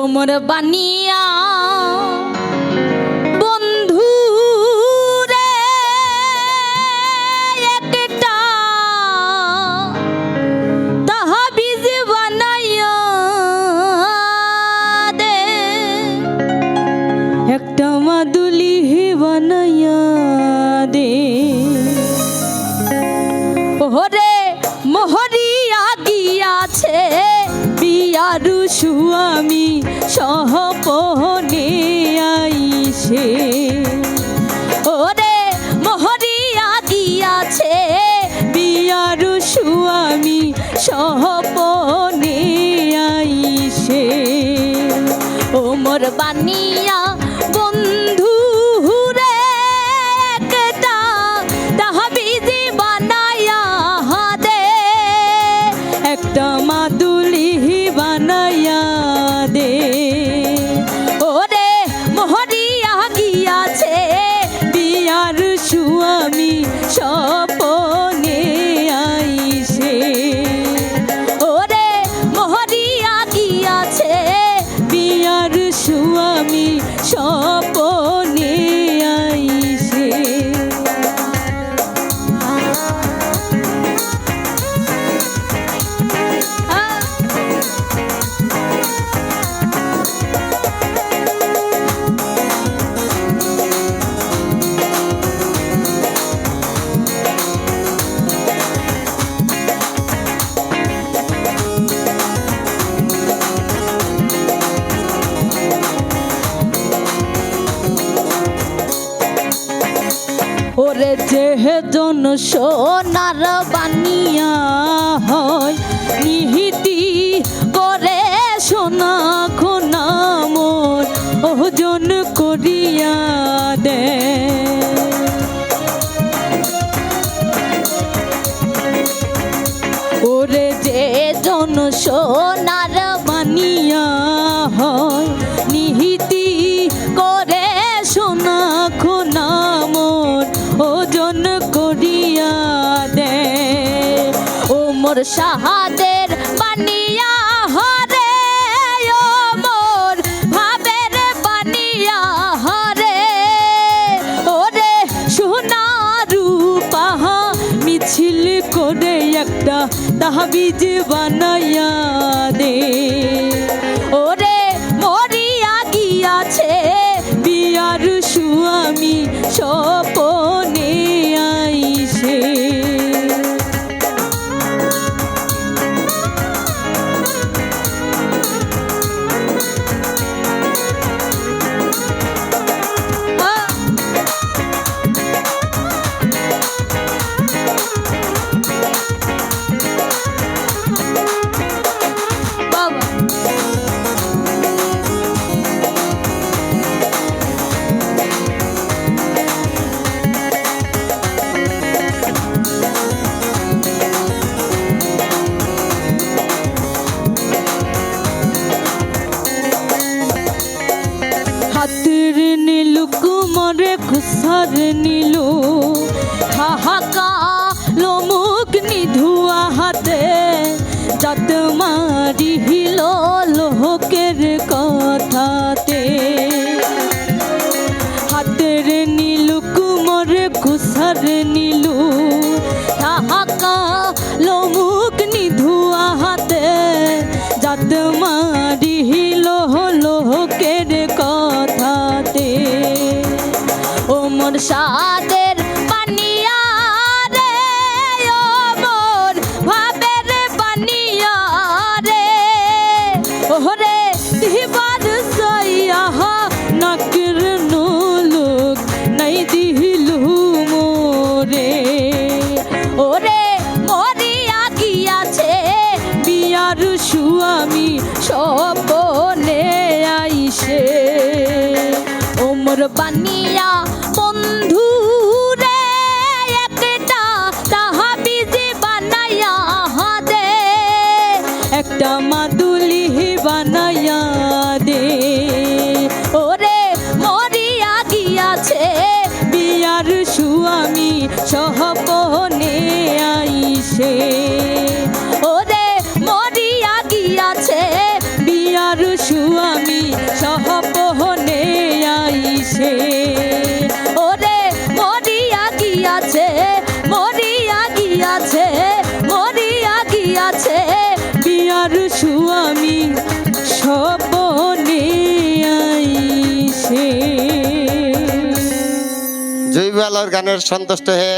ওমর বানিয়া বন্ধু রে, একটা তাহাবিজ বানাইয়া দে। একটা মাদুলি বানাইয়া দে। ওরে মোহরিয়া গিয়াছে। বিয়ারু সুয়ামি সহপনে আইছে। ওরে মহরিয়া গিয়াছে বিয়ারু সুয়ামি সহপনে আইছে। ও মোর বন্ধু সপনে ওরে যে জন সোনার বানিয়া হয়, নিহিতি করে সোনা খোনা ওজন করিয়া দে। ওরে যে জন মোর সাহাদের বানিয়া হরে, ও মোর ভাবের বানিয়া হরে। ওরে সোনা রূপাহা মিছিল করে একটা তাহাবিজ বানাইয়া দে। ওরে মরিয়া গিয়াছে, বিয়ার সুয়ামি সপনে কুমারে খুসার নীলু। হাহাকা লোমুক নিধুয়া হাতে যাত মারি হিল লোহকের কথাতে। হাতের নীলু, কুমারে খুসার নীলু। সাদের বানিয়া রে ওমর ভাবের বানিয়া রে ওরে দিবার সইয়া নাকের নোলুক নাই দিলু মোরে। ওরে, মরিয়া গিয়াছে, বিয়ার সুয়ামি সপনে আইসে। ওমর বানিয়া একটা মাদুলি বানাইয়া দে। ওরে মরিয়া গিয়াছে বিয়ার সুয়ামী সহপনে আইসে। বিয়ার সুয়ামী সপনে আইসে। জৈব আলোর গানের সন্তুষ্ট হয়ে